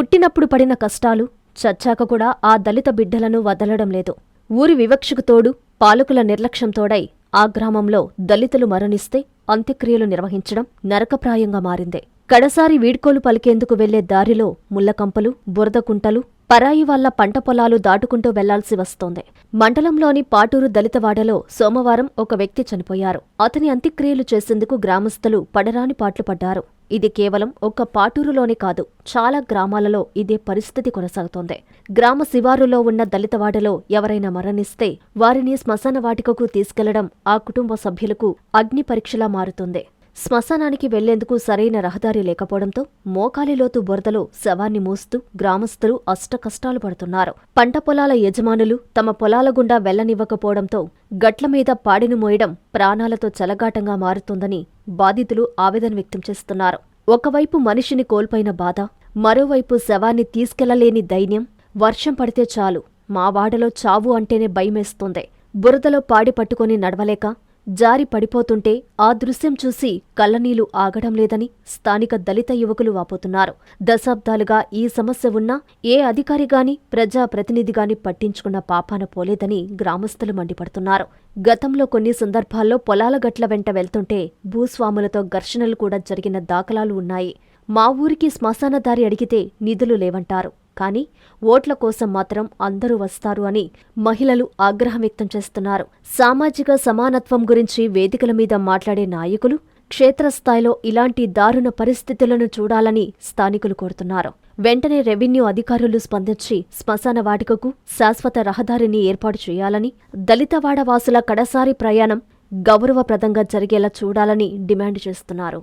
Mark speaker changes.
Speaker 1: పుట్టినప్పుడు పడిన కష్టాలు చచ్చాక కూడా ఆ దళిత బిడ్డలను వదలడం లేదు. ఊరి వివక్షకు తోడు పాలకుల నిర్లక్ష్యంతోడై ఆ గ్రామంలో దళితులు మరణిస్తే అంత్యక్రియలు నిర్వహించడం నరకప్రాయంగా మారింది. కడసారి వీడ్కోలు పలికేందుకు వెళ్ళే దారిలో ముల్లకంపలు బురదకుంటలు పరాయి వాళ్ళ పంట పొలాలు దాటుకుంటూ వెళ్ళాల్సి వస్తోంది. మండలంలోని పాటూరు దళితవాడలో సోమవారం ఒక వ్యక్తి చనిపోయారు. అతని అంత్యక్రియలు చేసేందుకు గ్రామస్తులు పడరాని పాట్లు పడ్డారు. ఇది కేవలం ఒక్క పాటూరులోనే కాదు చాలా గ్రామాలలో ఇదే పరిస్థితి కొనసాగుతోంది. గ్రామ శివారులో ఉన్న దళితవాడలో ఎవరైనా మరణిస్తే వారిని శ్మశాన వాటికకు తీసుకెళ్ళడం ఆ కుటుంబ సభ్యులకు అగ్ని పరీక్షలా మారుతుంది. శ్మశానానికి వెళ్ళేందుకు సరైన రహదారి లేకపోవడంతో మోకాలిలోతు బురదలో శవాన్ని మోస్తూ గ్రామస్తులు అష్టకష్టాలు పడుతున్నారు. పంట పొలాల యజమానులు తమ పొలాల గుండా వెళ్ళనివ్వకపోవడంతో గట్ల మీద పాడిని మోయడం ప్రాణాలతో చలగాటంగా మారుతుందని బాధితులు ఆవేదన వ్యక్తం చేస్తున్నారు. ఒకవైపు మనిషిని కోల్పోయిన బాధ మరోవైపు శవాన్ని తీసుకెళ్ళలేని దైన్యం వర్షం పడితే చాలు మా వాడలో చావు అంటేనే భయమేస్తోంది. బురదలో పాడి పట్టుకుని నడవలేక జారి పడిపోతుంటే ఆ దృశ్యం చూసి కళ్ళనీళ్ళు ఆగడం లేదని స్థానిక దళిత యువకులు వాపోతున్నారు. దశాబ్దాలుగా ఈ సమస్య ఉన్నా ఏ అధికారిగాని ప్రజాప్రతినిధిగాని పట్టించుకున్న పాపాన పోలేదని గ్రామస్తులు మండిపడుతున్నారు. గతంలో కొన్ని సందర్భాల్లో పొలాల గట్ల వెంట వెళ్తుంటే భూస్వాములతో ఘర్షణలు కూడా జరిగిన దాఖలాలు ఉన్నాయి. మా ఊరికి శ్మశానదారి అడిగితే నిధులు లేవంటారు. కానీ ఓట్ల కోసం మాత్రం అందరూ వస్తారు అని మహిళలు ఆగ్రహం వ్యక్తం చేస్తున్నారు. సామాజిక సమానత్వం గురించి వేదికల మీద మాట్లాడే నాయకులు క్షేత్రస్థాయిలో ఇలాంటి దారుణ పరిస్థితులను చూడాలని స్థానికులు కోరుతున్నారు. వెంటనే రెవెన్యూ అధికారులు స్పందించి శ్మశాన వాటికకు శాశ్వత రహదారిని ఏర్పాటు చేయాలని దళితవాడ వాసుల కడసారి ప్రయాణం గౌరవప్రదంగా జరిగేలా చూడాలని డిమాండ్ చేస్తున్నారు.